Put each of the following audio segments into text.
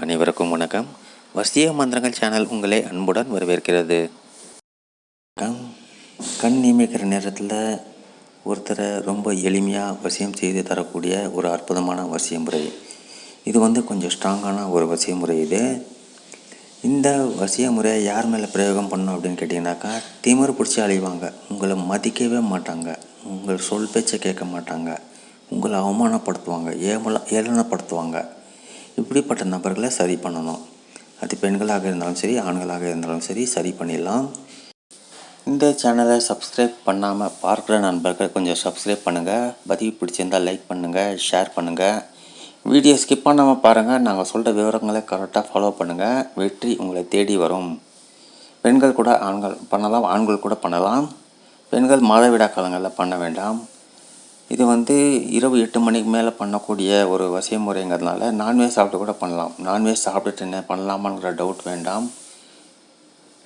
அனைவருக்கும் வணக்கம். வசிய மந்திரங்கள் சேனல் உங்களை அன்புடன் வரவேற்கிறது. வணக்கம். கண் நியமிக்கிற நேரத்தில் ஒருத்தரை ரொம்ப எளிமையாக வசியம் செய்து தரக்கூடிய ஒரு அற்புதமான வசிய முறை. இது வந்து கொஞ்சம் ஸ்ட்ராங்கான ஒரு வசிய முறை இது. இந்த வசிய முறையை யார் மேலே பிரயோகம் பண்ணணும் அப்படின்னு கேட்டிங்கனாக்கா திமிர் பிடிச்சி அழிவாங்க. உங்களை மதிக்கவே மாட்டாங்க. உங்கள் சொல் பேச்சை கேட்க மாட்டாங்க. உங்களை அவமானப்படுத்துவாங்க. ஏமல ஏளனப்படுத்துவாங்க. இப்படிப்பட்ட நபர்களை சரி பண்ணணும். அது பெண்களாக இருந்தாலும் சரி ஆண்களாக இருந்தாலும் சரி சரி பண்ணிடலாம். இந்த சேனலை சப்ஸ்கிரைப் பண்ணாமல் பார்க்குற நண்பர்கள் கொஞ்சம் சப்ஸ்கிரைப் பண்ணுங்கள் பதிவு பிடிச்சிருந்தால் லைக் பண்ணுங்கள் ஷேர் பண்ணுங்கள் வீடியோ ஸ்கிப் பண்ணாமல் பாருங்கள் நாங்கள் சொல்கிற விவரங்களை கரெக்டாக ஃபாலோ பண்ணுங்கள் வெற்றி உங்களை தேடி வரும். பெண்கள் கூட ஆண்கள் பண்ணலாம் ஆண்கள் கூட பண்ணலாம். பெண்கள் மாதவிடா காலங்களில் பண்ண வேண்டாம். இது வந்து இரவு எட்டு மணிக்கு மேலே பண்ணக்கூடிய ஒரு வசிய முறைங்கிறதுனால நான்வெஜ் சாப்பிட்டு கூட பண்ணலாம். நான்வெஜ் சாப்பிட்டுட்டு என்ன பண்ணலாமாங்கிற டவுட் வேண்டாம்.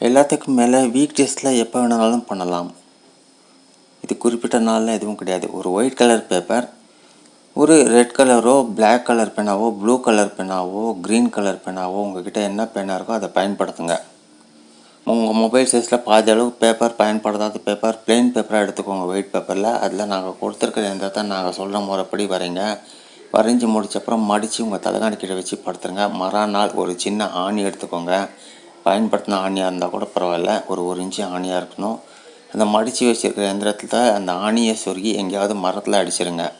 எல்லாத்துக்கும் மேலே வீக் டேஸில் எப்போ வேணாலும் பண்ணலாம். இது குறிப்பிட்ட நாளில் எதுவும் கிடையாது. ஒரு ஒயிட் கலர் பேப்பர் ஒரு ரெட் கலரோ பிளாக் கலர் பெனாவோ ப்ளூ கலர் பெனாவோ க்ரீன் கலர் பெனாவோ உங்கள்கிட்ட என்ன பெனாக இருக்கோ அதை பயன்படுத்துங்க. உங்கள் மொபைல் சைஸில் பாதி அளவு பேப்பர் பயன்படுத்தாத பிளெயின் பேப்பராக எடுத்துக்கோங்க ஒயிட் பேப்பரில் அதில் நாங்கள் கொடுத்துருக்கிற எந்திரத்தை நாங்கள் சொல்கிற முறைப்படி வரைங்க. வரைஞ்சி முடிச்சப்புறம் மடித்து உங்கள் தலைகாணி கீழே வச்சு படுத்துருங்க. மறுநாள் ஒரு சின்ன ஆணி எடுத்துக்கோங்க. பயன்படுத்தின ஆணியாக இருந்தால் கூட பரவாயில்ல. ஒரு ஒரு இன்ச்சு ஆணியாக இருக்கணும். அந்த மடித்து வச்சுருக்கிற எந்திரத்தில் அந்த ஆணியை சொருகி எங்கேயாவது மரத்தில் அடிச்சிருங்க.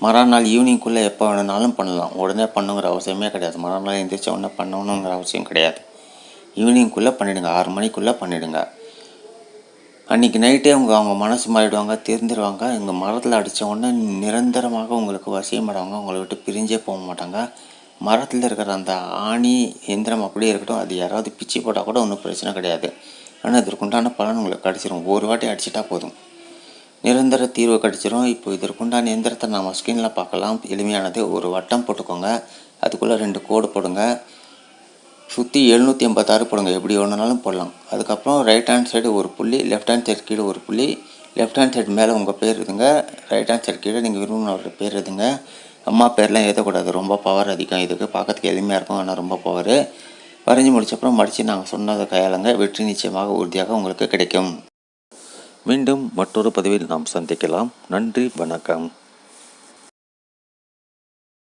மறுநாள் ஈவினிங்குள்ளே எப்போ வேணுனாலும் பண்ணலாம். உடனே பண்ணுங்கிற அவசியமே கிடையாது. மறுநாள் எந்திரிச்ச உடனே பண்ணணுங்கிற அவசியம் கிடையாது. ஈவினிங்குள்ளே பண்ணிவிடுங்க ஆறு மணிக்குள்ளே பண்ணிவிடுங்க அன்றைக்கி நைட்டே அவங்க அவங்க மனசு மாறிடுவாங்க திருந்திடுவாங்க இங்கே மரத்தில் அடித்த உடனே நிரந்தரமாக உங்களுக்கு வசியமாடுவாங்க உங்களை விட்டு பிரிஞ்சே போக மாட்டாங்க. மரத்தில் இருக்கிற அந்த ஆணி எந்திரம் அப்படியே இருக்கட்டும் அது யாராவது பிச்சு போட்டால் கூட ஒன்றும் பிரச்சனை கிடையாது. ஆனால் இதற்குண்டான பலன் உங்களுக்கு கிடச்சிரும். ஒரு வாட்டி அடிச்சிட்டா போதும். நிரந்தர தீர்வு கிடச்சிரும். இப்போ இதற்குண்டான எந்திரத்தை நாம் ஸ்க்ரீனில் பார்க்கலாம். எளிமையானது. ஒரு வட்டம் போட்டுக்கோங்க. அதுக்குள்ளே ரெண்டு கோடு போடுங்க. சுற்றி எழுநூற்றி எண்பத்தாறு போடுங்க. எப்படி ஒன்றுனாலும் போடலாம். அதுக்கப்புறம் ரைட் ஹேண்ட் சைடு ஒரு புள்ளி லெஃப்ட் ஹேண்ட் சைடு கீழே ஒரு புள்ளி. லெஃப்ட் ஹேண்ட் சைடு மேலே உங்கள் பேர் இதுங்க ரைட் ஹேண்ட் சைடு கீழே நீங்கள் விரும்பினவரோட பேர் இதுங்க அம்மா பேர்லாம் எழுதக்கூடாது. ரொம்ப பவர் அதிகம். இதுக்கு பார்க்கறதுக்கு எளிமையாக இருக்கும். ஆனால் ரொம்ப பவர் வரைஞ்சி முடிச்சப்புறம் மடித்து நாங்கள் சொன்னதை கையாளுங்க. வெற்றி நிச்சயமாக உறுதியாக உங்களுக்கு கிடைக்கும். மீண்டும் மற்றொரு பதிவில் நாம் சந்திக்கலாம். நன்றி வணக்கம்.